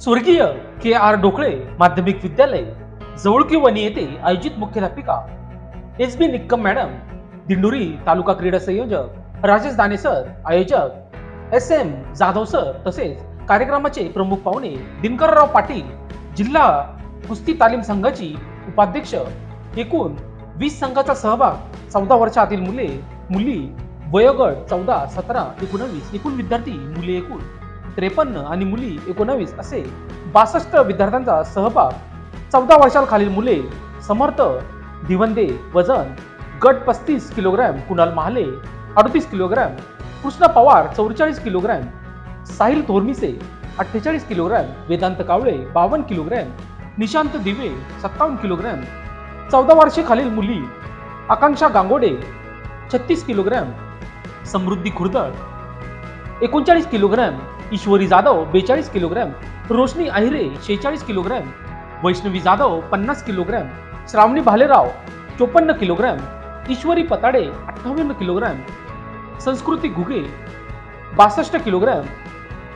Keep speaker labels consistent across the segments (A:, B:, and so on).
A: स्वर्गीय के आर डोकळे माध्यमिक विद्यालय जवळकी वणी येथे आयोजित मुख्याध्यापिका S B Nikam madam Dindori taluka क्रीडा संयोजक राजेश दाने सर आयोजक एस एम जाधव सर तसेच कार्यक्रमाचे प्रमुख पाहुणे दिनकरराव पाटील जिल्हा कुस्ती तालीम संघाची उपाध्यक्ष एकूण वीस संघाचा सहभाग चौदा वर्षातील मुले मुली वयोगट चौदा सतरा एकोणवीस एकूण विद्यार्थी मुले एकूण त्रेपन्न आणि मुली एकोणवीस असे बासष्ट विद्यार्थ्यांचा सहभाग चौदा वर्षाखालील मुले समर्थ दिवंदे वजन गट पस्तीस किलोग्रॅम कुणाल महाले अडतीस किलोग्रॅम कृष्णा पवार चौवेचाळीस किलोग्रॅम साहिल थोरमिसे अठ्ठेचाळीस किलोग्रॅम वेदांत कावळे बावन्न किलोग्रॅम निशांत दिवे सत्तावन्न किलोग्रॅम चौदा वर्षे मुली आकांक्षा गांगोडे छत्तीस किलोग्रॅम समृद्धी खुर्दळ एकोणचाळीस किलोग्रॅम ईश्वरी जाधव बेचाळीस किलोग्रॅम रोशनी अहिरे शेहेचाळीस किलोग्रॅम वैष्णवी जाधव पन्नास किलोग्रॅम श्रावणी भालेराव चोपन्न किलोग्रॅम ईश्वरी पताडे अठ्ठावन्न किलोग्रॅम संस्कृती घुगे बासष्ट किलोग्रॅम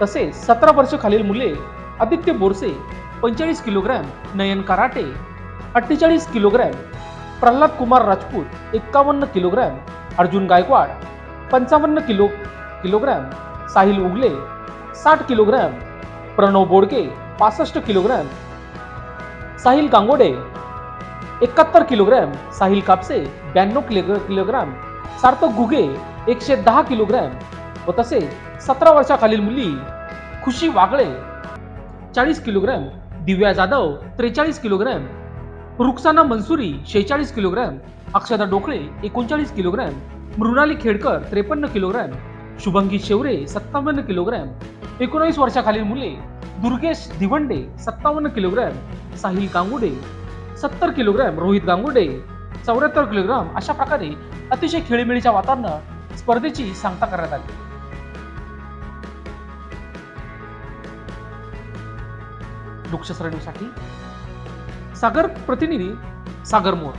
A: तसेच सतरा वर्ष खालील मुले आदित्य बोरसे पंचेचाळीस किलोग्रॅम नयन कराटे अठ्ठेचाळीस किलोग्रॅम प्रल्हाद कुमार राजपूत एक्कावन्न किलोग्रॅम अर्जुन गायकवाड पंचावन्न किलो किलोग्रॅम साहिल उगले साठ किलोग्रॅम प्रणव बोडके पासष्ट किलोग्रॅम साहिल गांगोडे एकाहत्तर किलोग्रॅम साहिल कापसे ब्याण्णव किलो किलोग्रॅम सार्थक घुगे एकशे दहा किलोग्रॅम व तसे सतरा वर्षाखालील मुली खुशी वागळे चाळीस किलोग्रॅम दिव्या जाधव त्रेचाळीस किलोग्रॅम रुक्साना मनसुरी शेहेचाळीस किलोग्रॅम अक्षदा डोकळे एकोणचाळीस किलोग्रॅम मृणाली खेडकर त्रेपन्न किलोग्रॅम शुभंगी शेवरे सत्तावन्न किलोग्रॅम. एकोणवीस वर्षाखालील मुले दुर्गेश दिवंडे सत्तावन्न किलोग्रॅम. साहिल गांगुडे सत्तर किलोग्रॅम. रोहित गांगुडे चौऱ्याहत्तर किलोग्राम. अशा प्रकारे अतिशय खेळीमेळीच्या वातावरणात स्पर्धेची सांगता करण्यात आली. वृक्षसरणीसाठी सागर प्रतिनिधी सागर मोर.